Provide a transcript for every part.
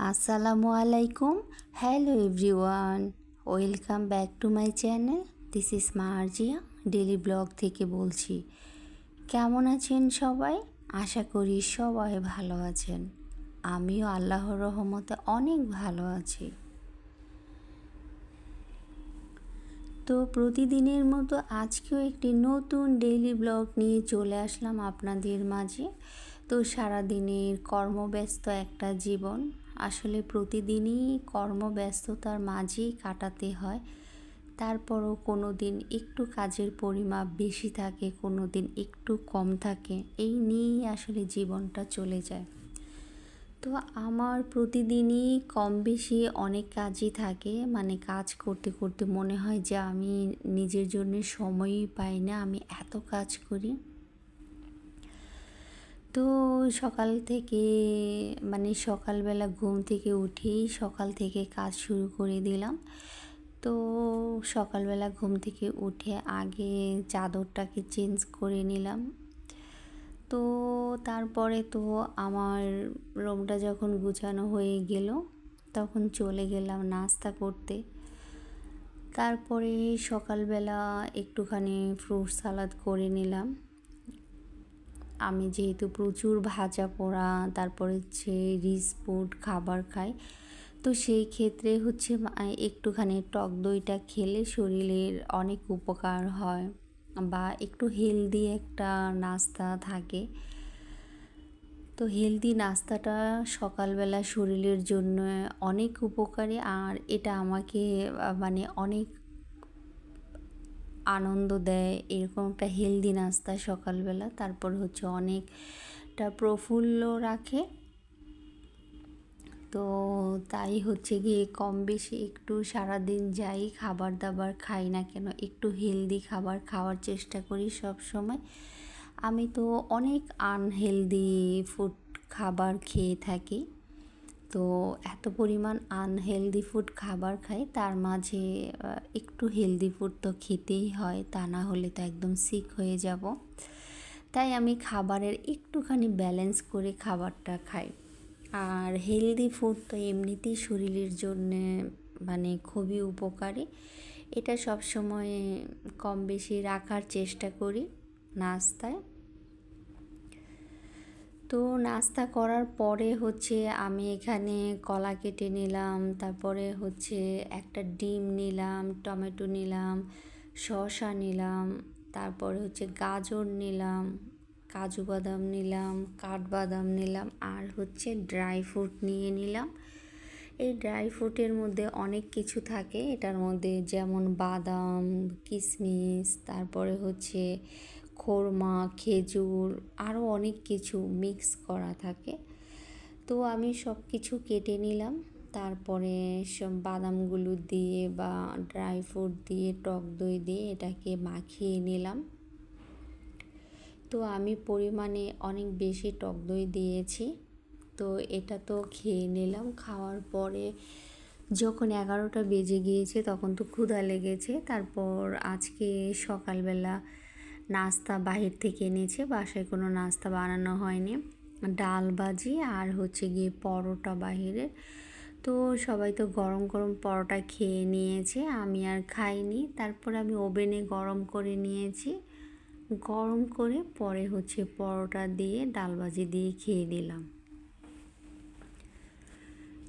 আসসালামু আলাইকুম। Hello everyone welcome back to my channel this is Marzia daily blog থেকে বলছি। কেমন আছেন সবাই? আশা করি সবাই ভালো আছেন। আমিও আল্লাহর রহমতে অনেক ভালো আছি। তো প্রতিদিনের মতো আজকেও একটি নতুন ডেইলি ব্লগ নিয়ে চলে আসলাম আপনাদের মাঝে। তো সারাদিনের কর্মব্যস্ত একটা জীবন আসলে প্রতিদিনই কর্মব্যস্ততার মাঝেই কাটাতে হয়। তারপরও কোনো দিন একটু কাজের পরিমাপ বেশি থাকে কোনো দিন একটু কম থাকে, এই নিয়েই আসলে জীবনটা চলে যায়। তো আমার প্রতিদিনই কম বেশি অনেক কাজই থাকে মানে কাজ করতে করতে মনে হয় যে আমি নিজের জন্য সময়ই পাই না, আমি এত কাজ করি। তো সকাল থেকে মানে সকালবেলা ঘুম থেকে উঠেই সকাল থেকে কাজ শুরু করে দিলাম। তো সকালবেলা ঘুম থেকে উঠে আগে চাদরটাকে চেঞ্জ করে নিলাম। তো তারপরে তো আমার রুমটা যখন গুছানো হয়ে গেল, তখন চলে গেলাম নাস্তা করতে। তারপরে সকালবেলা একটুখানি ফ্রুট সালাদ করে নিলাম। আমি যেহেতু প্রচুর ভাজা পোড়া, তারপর হচ্ছে রিচ ফুড খাবার খাই। তো সেই ক্ষেত্রে হচ্ছে একটুখানি টক দইটা খেলে শরীরের অনেক উপকার হয় বা একটু হেলদি একটা নাস্তা থাকে। তো হেলদি নাস্তাটা সকালবেলা শরীরের জন্য অনেক উপকারী আর এটা আমাকে মানে অনেক আনন্দ দেয়, এরকম একটা হেলদি নাস্তা সকালবেলা। তারপর হচ্ছে অনেকটা প্রফুল্ল রাখে। তো তাই হচ্ছে গিয়ে কম বেশি একটু সারাদিন যাই খাবার দাবার খাই না কেন, একটু হেলদি খাবার খাওয়ার চেষ্টা করি সব সময় আমি তো অনেক আনহেলদি ফুড খাবার খেয়ে থাকি। তো এত পরিমাণ আনহেলদি ফুড খাবার খাই, তার মাঝে একটু হেলদি ফুড তো খেতেই হয়, তা না হলে তো একদম সিক হয়ে যাব। তাই আমি খাবারের একটুখানি ব্যালেন্স করে খাবারটা খাই। আর হেলদি ফুড তো এমনিতেই শরীরের জন্যে মানে খুবই উপকারী। এটা সব সময় কম বেশি রাখার চেষ্টা করি নাস্তায়। তো নাস্তা করার পরে হচ্ছে আমি এখানে কলা কেটে নিলাম, তারপরে হচ্ছে একটা ডিম নিলাম, টমেটো নিলাম, শসা নিলাম, তারপরে হচ্ছে গাজর নিলাম, কাজু বাদাম নিলাম, কাঠবাদাম নিলাম, আর হচ্ছে ড্রাই ফ্রুট নিয়ে নিলাম। এই ড্রাই ফ্রুটের মধ্যে অনেক কিছু থাকে, এটার মধ্যে যেমন বাদাম কিশমিশ তারপরে হচ্ছে খোরমা, খেজুর আরও অনেক কিছু মিক্স করা থাকে। তো আমি সব কিছু কেটে নিলাম। তারপরে সব বাদামগুলো দিয়ে বা ড্রাই ফ্রুট দিয়ে, টক দই দিয়ে এটাকে মাখিয়ে নিলাম। তো আমি পরিমাণে অনেক বেশি টক দই দিয়েছি। তো এটা তো খেয়ে নিলাম। খাওয়ার পরে যখন এগারোটা বেজে গিয়েছে তখন তো ক্ষুধা লেগেছে। তারপর আজকে সকালবেলা নাস্তা বাহির থেকে এনেছে, বাসায় কোনো নাস্তা বানানো হয়নি। ডাল ভাজি আর হচ্ছে গিয়ে পরোটা বাহিরের। তো সবাই তো গরম গরম পরোটা খেয়ে নিয়েছে, আমি আর খাইনি। তারপর আমি ওভেনে গরম করে নিয়েছি। গরম করে পরে হচ্ছে পরোটা দিয়ে, ডাল ভাজি দিয়ে খেয়ে দিলাম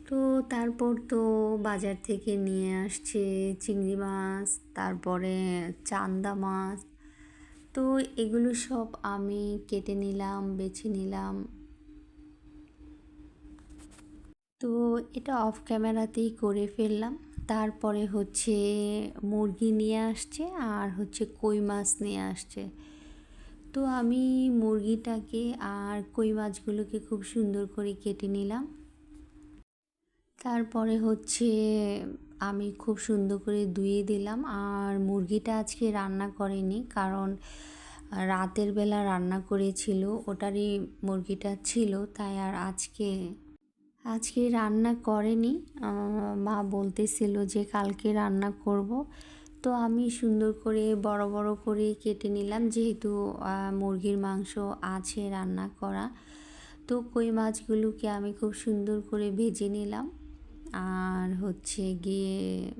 তো তারপর তো বাজার থেকে নিয়ে আসছে চিংড়ি মাছ, তারপরে চান্দা মাছ তো এগুলো সব আমি কেটে নিলাম, বেছে নিলাম। তো এটা অফ ক্যামেরাতেই করে ফেললাম। তারপরে হচ্ছে মুরগি নিয়ে আসছে আর হচ্ছে কই মাছ নিয়ে আসছে। তো আমি মুরগিটাকে আর কই মাছগুলোকে খুব সুন্দর করে কেটে নিলাম। তারপরে হচ্ছে আমি খুব সুন্দর করে ধুয়ে দিলাম আর মুরগিটা আজকে রান্না করেনি কারণ রাতের বেলা রান্না করেছিল, ওটারই মুরগিটা ছিল, তাই আর আজকে আজকে রান্না করেনি। মা বলতেছিল যে কালকে রান্না করব। তো আমি সুন্দর করে বড় বড় করে কেটে নিলাম, যেহেতু মুরগির মাংস আছে রান্না করা। তো কই মাছগুলোকে আমি খুব সুন্দর করে ভেজে নিলাম। আর হচ্ছে গিয়ে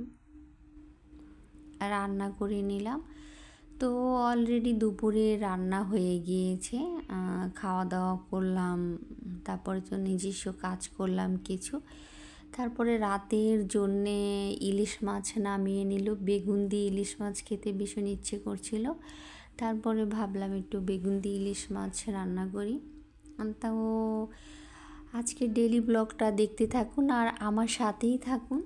রান্না করে নিলাম। তো অলরেডি দুপুরে রান্না হয়ে গিয়েছে। খাওয়া দাওয়া করলাম, তারপরে তো নিজস্ব কাজ করলাম কিছু। তারপরে রাতের জন্যে ইলিশ মাছ নামিয়ে নিল। বেগুন দিয়ে ইলিশ মাছ খেতে ভীষণ ইচ্ছে করছিল। তারপরে ভাবলাম একটু বেগুন দিয়ে ইলিশ মাছ রান্না করি। তাও আজকে ডেলি ব্লগটা দেখতে থাকুন আর আমার সাথেই থাকুন।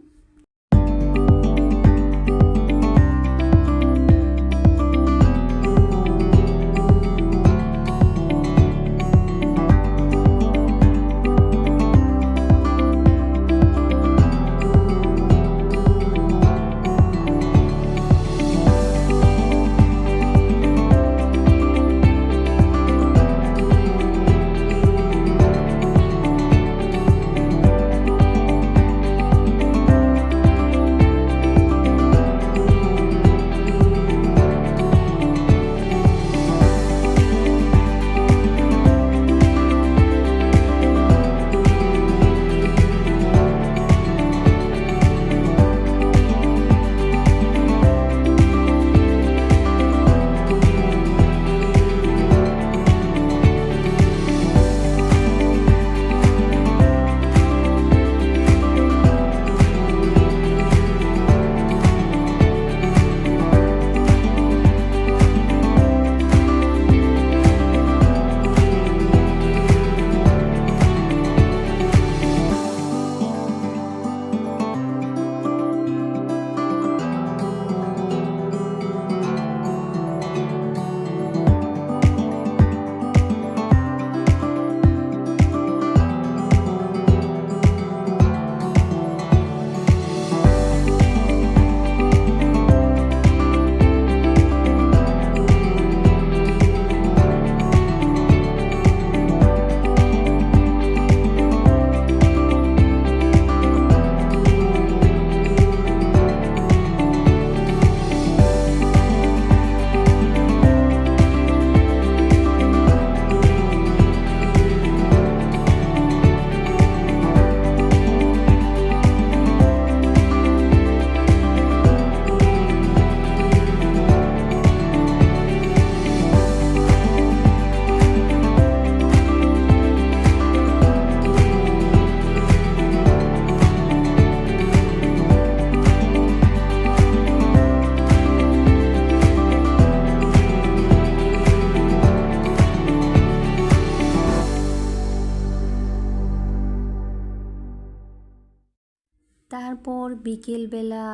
তারপর বিকেলবেলা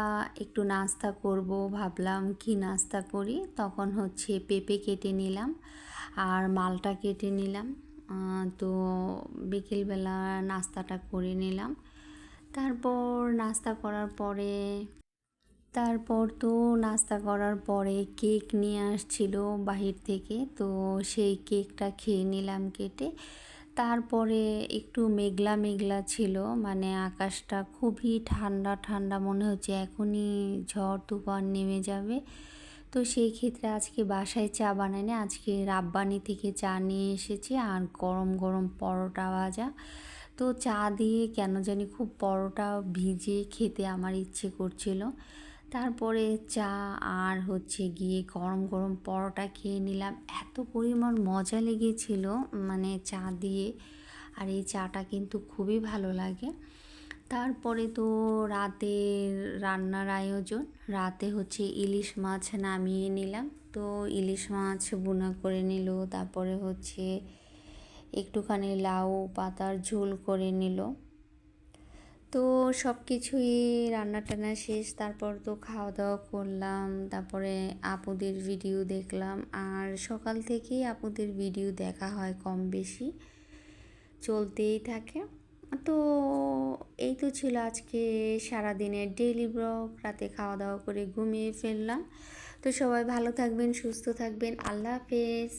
একটু নাস্তা করব, ভাবলাম কি নাস্তা করি? তখন হচ্ছে পেঁপে কেটে নিলাম আর মালটা কেটে নিলাম। তো বিকেলবেলা নাস্তাটা করে নিলাম। তারপর নাস্তা করার পরে, তারপর তো নাস্তা করার পরে কেক নিয়ে আসছিল বাহির থেকে। তো সেই কেকটা খেয়ে নিলাম কেটে। তারপরে একটু মেঘলা মেঘলা ছিল মানে আকাশটা খুবই ঠান্ডা ঠান্ডা মনে হচ্ছে, এখনই ঝড় তুফান নেমে যাবে। তো সেই ক্ষেত্রে আজকে বাসায় চা বানাইনি, আজকে রাব্বানি থেকে চা নিয়ে এসেছি, আর গরম গরম পরোটা ভাজা। তো চা দিয়ে কেন জানি খুব পরোটা ভিজে খেতে আমার ইচ্ছে করছিল। তারপরে চা আর হচ্ছে গিয়ে গরম গরম পরোটা খেয়ে নিলাম। এত পরিমাণ মজা লেগেছিল মানে চা দিয়ে। আর এই চাটা কিন্তু খুবই ভালো লাগে। তারপরে তো রাতের রান্নার আয়োজন। রাতে হচ্ছে ইলিশ মাছ নামিয়ে নিলাম। তো ইলিশ মাছ বোনা করে নিল। তারপরে হচ্ছে একটুখানি লাউ পাতার ঝোল করে নিল। তো সব কিছুই রান্না টান্না শেষ, তারপর তো খাওয়া দাওয়া করলাম, তারপরে আপুদের ভিডিও দেখলাম, আর সকাল থেকেই আপুদের ভিডিও দেখা হয় কম বেশি, চলতেই থাকে। তো এই তো ছিল আজকে সারাদিনের ডেইলি ব্লগ রাতে খাওয়া দাওয়া করে ঘুমিয়ে ফেললাম। তো সবাই ভালো থাকবেন, সুস্থ থাকবেন, আল্লাহ হাফেজ।